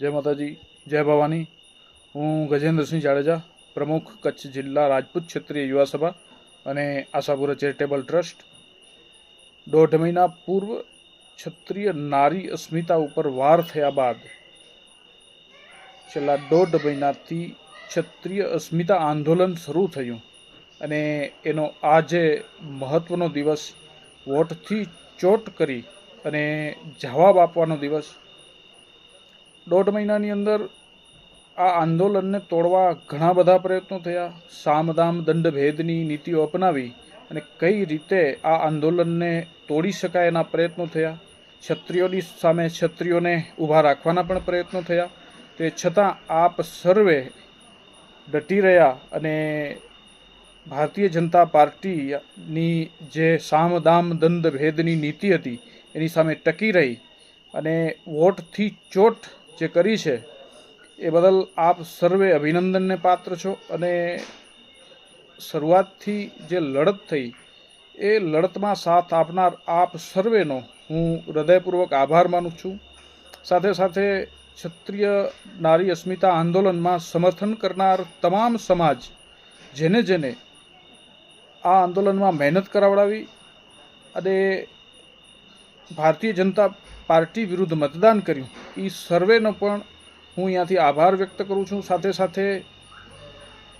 જય માતાજી, જય ભવાની. હું ગજેન્દ્રસિંહ જાડેજા, પ્રમુખ કચ્છ જિલ્લા રાજપૂત ક્ષત્રિય યુવા સભા અને આશાપુરા ચેરિટેબલ ટ્રસ્ટ. દોઢ મહિના પૂર્વ ક્ષત્રિય નારી અસ્મિતા ઉપર વાર થયા બાદ છેલ્લા દોઢ મહિનાથી ક્ષત્રિય અસ્મિતા આંદોલન શરૂ થયું. અને એનો આજે મહત્ત્વનો દિવસ વોટથી ચોટ કરી અને જવાબ આપવાનો દિવસ. દોઢ મહિનાની અંદર આ આંદોલનને તોડવા ઘણા બધા પ્રયત્નો થયા. સામદામ દંડ ભેદની નીતિઓ અપનાવી અને કઈ રીતે આ આંદોલનને તોડી શકાય એના પ્રયત્નો થયા. ક્ષત્રિયોની સામે ક્ષત્રિયોને ઊભા રાખવાના પણ પ્રયત્નો થયા. તે છતાં આપ સર્વે ડટી રહ્યા અને ભારતીય જનતા પાર્ટીની જે સામદામ દંડ ભેદની નીતિ હતી, એની સામે ટકી રહી અને વોટથી ચોટ જે કરી છે, એ બદલ આપ સર્વે અભિનંદનને પાત્ર છો અને શરૂઆતથી જે લડત થઈ, એ લડતમાં સાથ આપનાર આપ સર્વેનો હું હૃદયપૂર્વક આભાર માનું છું. સાથે સાથે ક્ષત્રિય નારી અસ્મિતા આંદોલનમાં સમર્થન કરનાર તમામ સમાજ, જેને જેને આ આંદોલનમાં મહેનત કરાવડાવી અને ભારતીય જનતા પાર્ટી વિરુદ્ધ મતદાન કર્યું. એ સર્વેનો પણ હું અહીંયાથી આભાર વ્યક્ત કરું છું. સાથે સાથે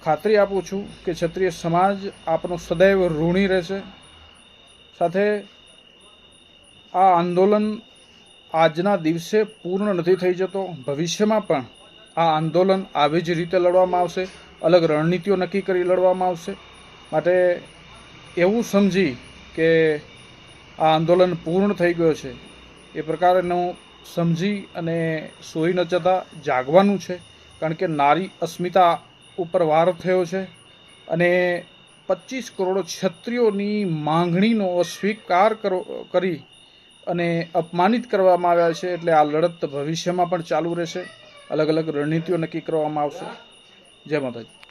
ખાતરી આપું છું કે ક્ષત્રિય સમાજ આપનો સદૈવ ઋણી રહેશે. સાથે આ આંદોલન આજના દિવસે પૂર્ણ નથી થઈ જતો. ભવિષ્યમાં પણ આ આંદોલન આવી જ રીતે લડવામાં આવશે. અલગ રણનીતિઓ નક્કી કરી લડવામાં આવશે. માટે એવું સમજી કે આ આંદોલન પૂર્ણ થઈ ગયો છે. એ પ્રકારનું સમજી અને સોઈ ન જતા જાગવાનું છે. કારણ કે નારી અસ્મિતા ઉપર વાર થયો છે અને પચીસ કરોડ ક્ષત્રિયોની માંગણીનો અસ્વીકાર કરો અને અપમાનિત કરવામાં આવ્યા છે. એટલે આ લડત ભવિષ્યમાં પણ ચાલુ રહેશે. અલગ અલગ રણનીતિઓ નક્કી કરવામાં આવશે. જય માતાજી.